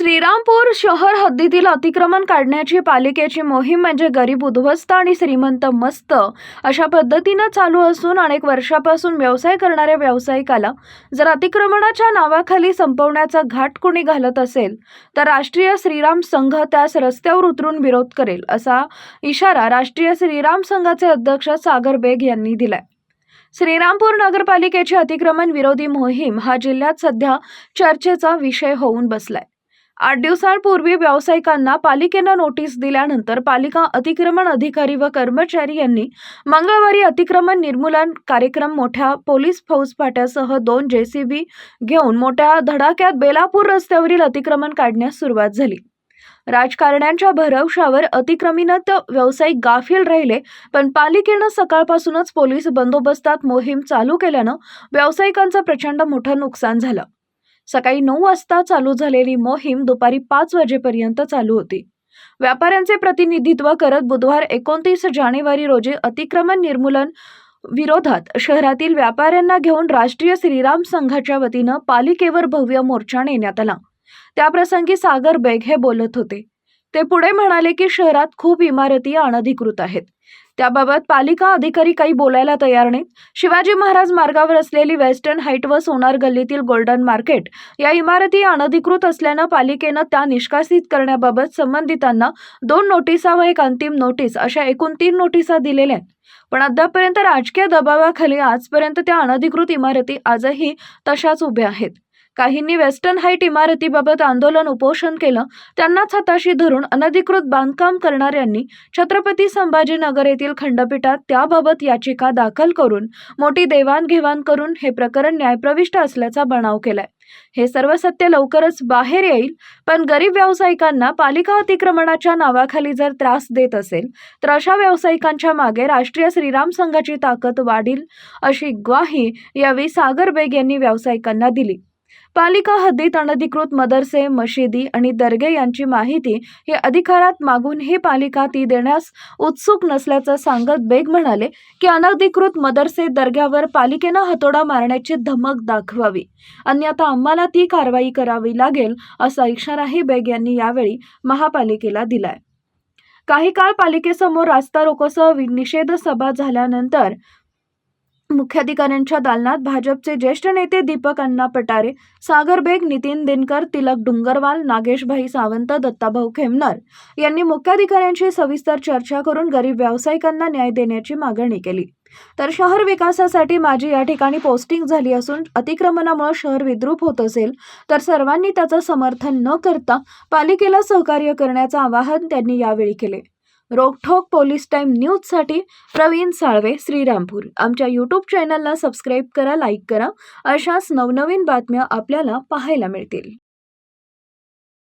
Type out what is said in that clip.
श्रीरामपूर शहर हद्दीतील अतिक्रमण काढण्याची पालिकेची मोहीम म्हणजे गरीब उद्ध्वस्त आणि श्रीमंत मस्त अशा पद्धतीनं चालू असून अनेक वर्षापासून व्यवसाय करणाऱ्या व्यावसायिकाला जर अतिक्रमणाच्या नावाखाली संपवण्याचा घाट कोणी घालत असेल तर राष्ट्रीय श्रीराम संघ त्यास रस्त्यावर उतरून विरोध करेल असा इशारा राष्ट्रीय श्रीराम संघाचे अध्यक्ष सागर बेग यांनी दिलाय. श्रीरामपूर नगरपालिकेची अतिक्रमण विरोधी मोहीम हा जिल्ह्यात सध्या चर्चेचा विषय होऊन बसलाय. आठ दिवसांपूर्वी व्यावसायिकांना पालिकेनं नोटीस दिल्यानंतर पालिका अतिक्रमण अधिकारी व कर्मचारी यांनी मंगळवारी अतिक्रमण निर्मूलन कार्यक्रम मोठ्या पोलीस फौजफाट्यासह दोन जेसीबी घेऊन मोठ्या धडाक्यात बेलापूर रस्त्यावरील अतिक्रमण काढण्यास सुरुवात झाली. राजकारण्यांच्या भरवशावर अतिक्रमित व्यावसायिक गाफील राहिले पण पालिकेनं सकाळपासूनच पोलीस बंदोबस्तात मोहीम चालू केल्यानं व्यावसायिकांचं प्रचंड मोठं नुकसान झालं. सकाळी नऊ वाजता चालू झालेली मोहीम दुपारी पाच वाजेपर्यंत चालू होती. व्यापाऱ्यांचे प्रतिनिधित्व करत बुधवार एकोणतीस जानेवारी रोजी अतिक्रमण निर्मूलन विरोधात शहरातील व्यापाऱ्यांना घेऊन राष्ट्रीय श्रीराम संघाच्या वतीनं पालिकेवर भव्य मोर्चा नेण्यात आला. त्याप्रसंगी सागर बेग हे बोलत होते. ते पुढे म्हणाले की शहरात खूप इमारती अनधिकृत आहेत. त्याबाबत पालिका अधिकारी काही बोलायला तयार नाहीत. शिवाजी महाराज मार्गावर असलेली वेस्टर्न हाईट व सोनार गल्लीतील गोल्डन मार्केट या इमारती अनधिकृत असल्यानं पालिकेनं त्या निष्कासित करण्याबाबत संबंधितांना दोन नोटिसा व एक अंतिम नोटीस अशा एकूण तीन नोटिसा दिलेल्या आहेत. पण अद्यापर्यंत राजकीय दबावाखाली आजपर्यंत त्या अनधिकृत इमारती आजही तशाच उभ्या आहेत. काहींनी वेस्टर्न हाईट इमारतीबाबत आंदोलन उपोषण केलं. त्यांनाच हाताशी धरून अनधिकृत बांधकाम करणाऱ्यांनी छत्रपती संभाजीनगर येथील खंडपीठात त्याबाबत याचिका दाखल करून मोठी देवाणघेवाण करून हे प्रकरण न्यायप्रविष्ट असल्याचा बनाव केलाय. हे सर्व सत्य लवकरच बाहेर येईल पण गरीब व्यावसायिकांना पालिका अतिक्रमणाच्या नावाखाली जर त्रास देत असेल तर अशा व्यावसायिकांच्या मागे राष्ट्रीय श्रीराम संघाची ताकद वाढील अशी ग्वाही यावेळी सागर बेग यांनी व्यावसायिकांना दिली. पालिका हद्दीत अनधिकृत मदरसे मशिदी आणि दर्गे यांची माहिती हे अधिकारात मागून ही पालिका ती देण्यास उत्सुक नसल्याचं सांगत बेग म्हणाले की अनधिकृत मदरसे दर्ग्यावर पालिकेनं हातोडा मारण्याची धमक दाखवावी. अन्यथा आम्हाला ती कारवाई करावी लागेल असा इशाराही बेग यांनी यावेळी महापालिकेला दिलाय. काही काळ पालिकेसमोर रास्ता रोकोसह निषेध सभा झाल्यानंतर मुख्याधिकाऱ्यांच्या दालनात भाजपचे ज्येष्ठ नेते दीपक अण्णा पटारे सागर बेग नितीन दिनकर तिलक डुंगरवाल नागेशभाई सावंत दत्ताभाऊ खेमनर यांनी मुख्याधिकाऱ्यांशी सविस्तर चर्चा करून गरीब व्यावसायिकांना न्याय देण्याची मागणी केली. तर शहर विकासासाठी माझी या ठिकाणी पोस्टिंग झाली असून अतिक्रमणामुळे शहर विद्रूप होत असेल तर सर्वांनी त्याचं समर्थन न करता पालिकेला सहकार्य करण्याचं आवाहन त्यांनी यावेळी केले. रोकठोक पोलीस टाईम न्यूजसाठी प्रवीण साळवे श्रीरामपूर. आमच्या यूट्यूब चॅनलला सबस्क्राईब करा लाईक करा. अशाच नवनवीन बातम्या आपल्याला पाहायला मिळतील.